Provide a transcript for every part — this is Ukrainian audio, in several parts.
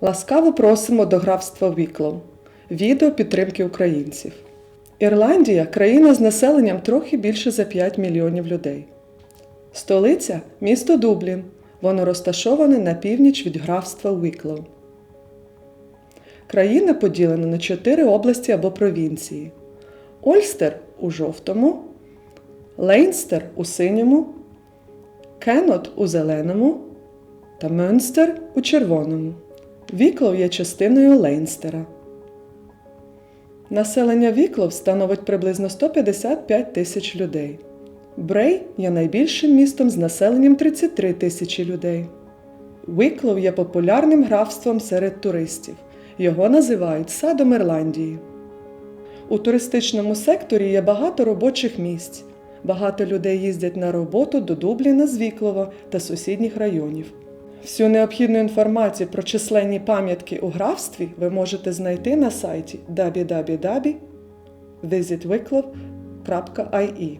Ласкаво просимо до графства Віклов. Відео підтримки українців. Ірландія країна з населенням трохи більше за 5 мільйонів людей. Столиця місто Дублін. Воно розташоване на північ від графства Віклов. Країна поділена на чотири області або провінції: Ольстер у жовтому, Лейнстер у синьому, Кенот у зеленому та Мюнстер у червоному. Віклов є частиною Лейнстера. Населення Віклов становить приблизно 155 тисяч людей. Брей є найбільшим містом з населенням 33 тисячі людей. Віклов є популярним графством серед туристів. Його називають садом Ірландії. У туристичному секторі є багато робочих місць. Багато людей їздять на роботу до Дубліна з Віклова та сусідніх районів. Всю необхідну інформацію про численні пам'ятки у графстві ви можете знайти на сайті www.visitwicklow.ie.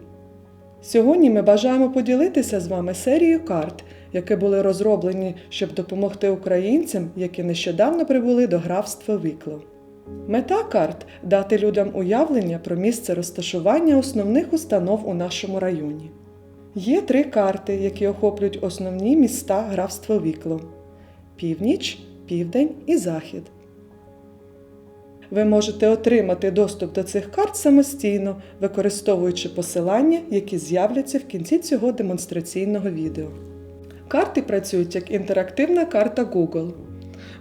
Сьогодні ми бажаємо поділитися з вами серією карт, які були розроблені, щоб допомогти українцям, які нещодавно прибули до графства Віклов. Мета карт дати людям уявлення про місце розташування основних установ у нашому районі. Є три карти, які охоплюють основні міста графства Вікло: північ, південь і захід. Ви можете отримати доступ до цих карт самостійно, використовуючи посилання, які з'являться в кінці цього демонстраційного відео. Карти працюють як інтерактивна карта Google.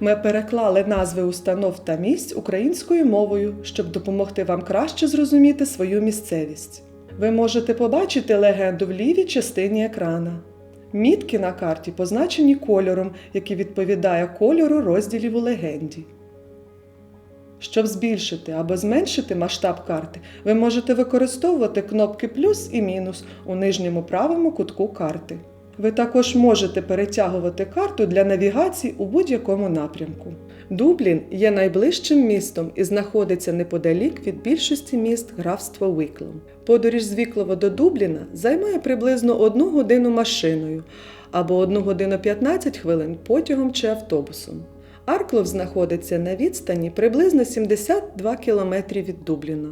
Ми переклали назви установ та місць українською мовою, щоб допомогти вам краще зрозуміти свою місцевість. Ви можете побачити легенду в лівій частині екрана. Мітки на карті позначені кольором, який відповідає кольору розділів у легенді. Щоб збільшити або зменшити масштаб карти, ви можете використовувати кнопки плюс і мінус у нижньому правому кутку карти. Ви також можете перетягувати карту для навігації у будь-якому напрямку. Дублін є найближчим містом і знаходиться неподалік від більшості міст графства Віклов. Подорож з Віклова до Дубліна займає приблизно 1 годину машиною або 1 годину 15 хвилин потягом чи автобусом. Арклов знаходиться на відстані приблизно 72 км від Дубліна.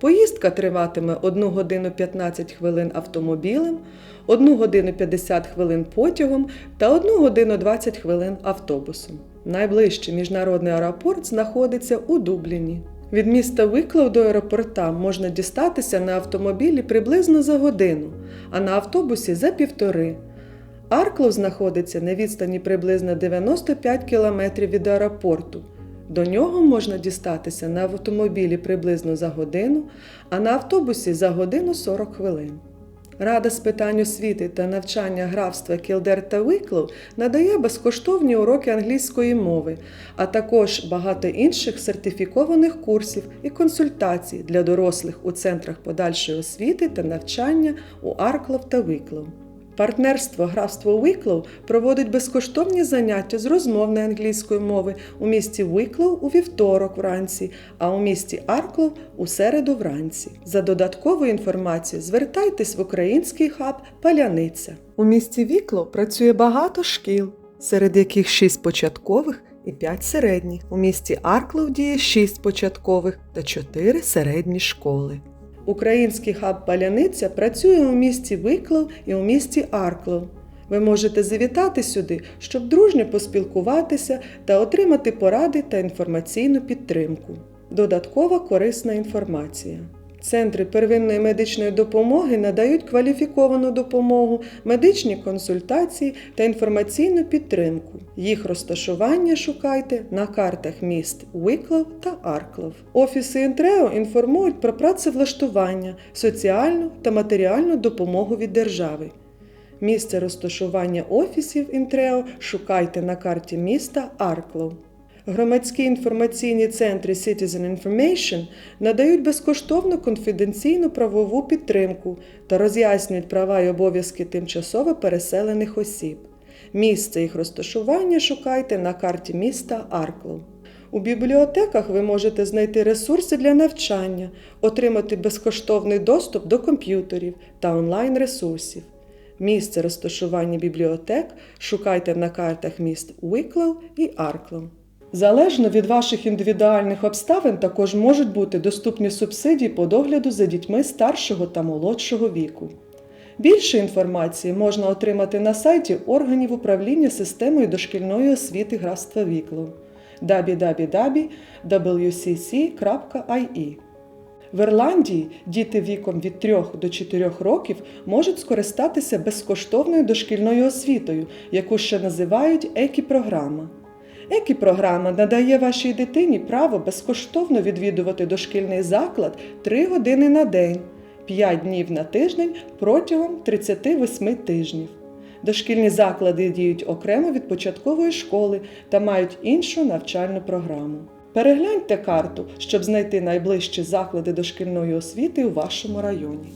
Поїздка триватиме 1 годину 15 хвилин автомобілем, 1 годину 50 хвилин потягом та 1 годину 20 хвилин автобусом. Найближчий міжнародний аеропорт знаходиться у Дубліні. Від міста Виклав до аеропорта можна дістатися на автомобілі приблизно за годину, а на автобусі за півтори. Арклов знаходиться на відстані приблизно 95 км від аеропорту. До нього можна дістатися на автомобілі приблизно за годину, а на автобусі за годину 40 хвилин. Рада з питань освіти та навчання графства Кілдер та Виклов надає безкоштовні уроки англійської мови, а також багато інших сертифікованих курсів і консультацій для дорослих у центрах подальшої освіти та навчання у Арклов та Виклов. Партнерство графство Віклов проводить безкоштовні заняття з розмовної англійської мови у місті Віклов у вівторок вранці, а у місті Арклов у середу вранці. За додатковою інформацією звертайтесь в український хаб Паляниця. У місті Віклов працює багато шкіл, серед яких 6 початкових і 5 середніх. У місті Арклов діє 6 початкових та 4 середні школи. Український хаб Паляниця працює у місті Виклов і у місті Арклов. Ви можете завітати сюди, щоб дружньо поспілкуватися та отримати поради та інформаційну підтримку. Додаткова корисна інформація. Центри первинної медичної допомоги надають кваліфіковану допомогу, медичні консультації та інформаційну підтримку. Їх розташування шукайте на картах міст Виклов та Арклов. Офіси Інтрео інформують про працевлаштування, соціальну та матеріальну допомогу від держави. Місце розташування офісів Інтрео шукайте на карті міста Арклов. Громадські інформаційні центри Citizen Information надають безкоштовну конфіденційну правову підтримку та роз'яснюють права й обов'язки тимчасово переселених осіб. Місце їх розташування шукайте на карті міста Арклов. У бібліотеках ви можете знайти ресурси для навчання, отримати безкоштовний доступ до комп'ютерів та онлайн-ресурсів. Місце розташування бібліотек шукайте на картах міст Уиклов і Арклов. Залежно від ваших індивідуальних обставин також можуть бути доступні субсидії по догляду за дітьми старшого та молодшого віку. Більше інформації можна отримати на сайті органів управління системою дошкільної освіти графства Вікло www.wcc.ie В Ірландії діти віком від 3 до 4 років можуть скористатися безкоштовною дошкільною освітою, яку ще називають ЕКІ-програма. ЕКІ-програма надає вашій дитині право безкоштовно відвідувати дошкільний заклад 3 години на день, 5 днів на тиждень протягом 38 тижнів. Дошкільні заклади діють окремо від початкової школи та мають іншу навчальну програму. Перегляньте карту, щоб знайти найближчі заклади дошкільної освіти у вашому районі.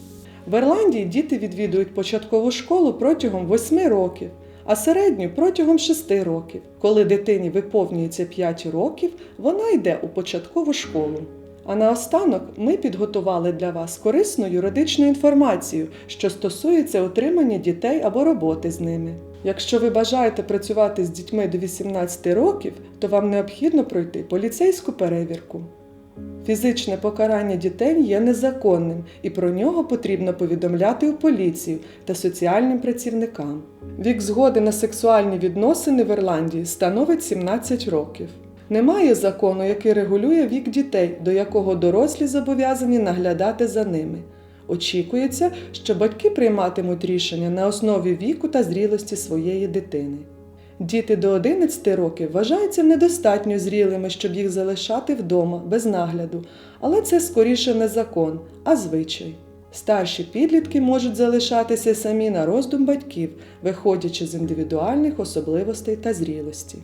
В Ірландії діти відвідують початкову школу протягом 8 років, а середню протягом 6 років. Коли дитині виповнюється 5 років, вона йде у початкову школу. А наостанок ми підготували для вас корисну юридичну інформацію, що стосується утримання дітей або роботи з ними. Якщо ви бажаєте працювати з дітьми до 18 років, то вам необхідно пройти поліцейську перевірку. Фізичне покарання дітей є незаконним, і про нього потрібно повідомляти у поліцію та соціальним працівникам. Вік згоди на сексуальні відносини в Ірландії становить 17 років. Немає закону, який регулює вік дітей, до якого дорослі зобов'язані наглядати за ними. Очікується, що батьки прийматимуть рішення на основі віку та зрілості своєї дитини. Діти до 11 років вважаються недостатньо зрілими, щоб їх залишати вдома без нагляду, але це скоріше не закон, а звичай. Старші підлітки можуть залишатися самі на роздум батьків, виходячи з індивідуальних особливостей та зрілості.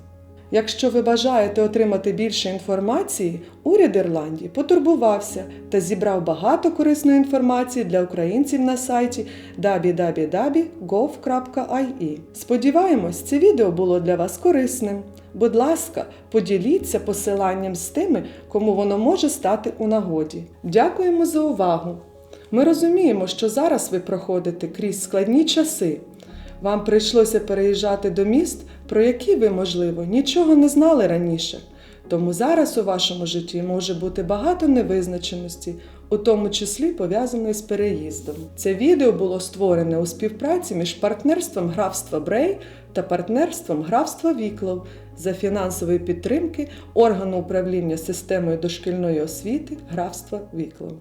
Якщо ви бажаєте отримати більше інформації, уряд Ірландії потурбувався та зібрав багато корисної інформації для українців на сайті www.gov.ie. Сподіваємось, це відео було для вас корисним. Будь ласка, поділіться посиланням з тими, кому воно може стати у нагоді. Дякуємо за увагу! Ми розуміємо, що зараз ви проходите крізь складні часи. Вам прийшлося переїжджати до міст, про які ви, можливо, нічого не знали раніше. Тому зараз у вашому житті може бути багато невизначеності, у тому числі пов'язаної з переїздом. Це відео було створене у співпраці між партнерством графства Брей та партнерством графства Віклов за фінансової підтримки органу управління системою дошкільної освіти графства Віклов.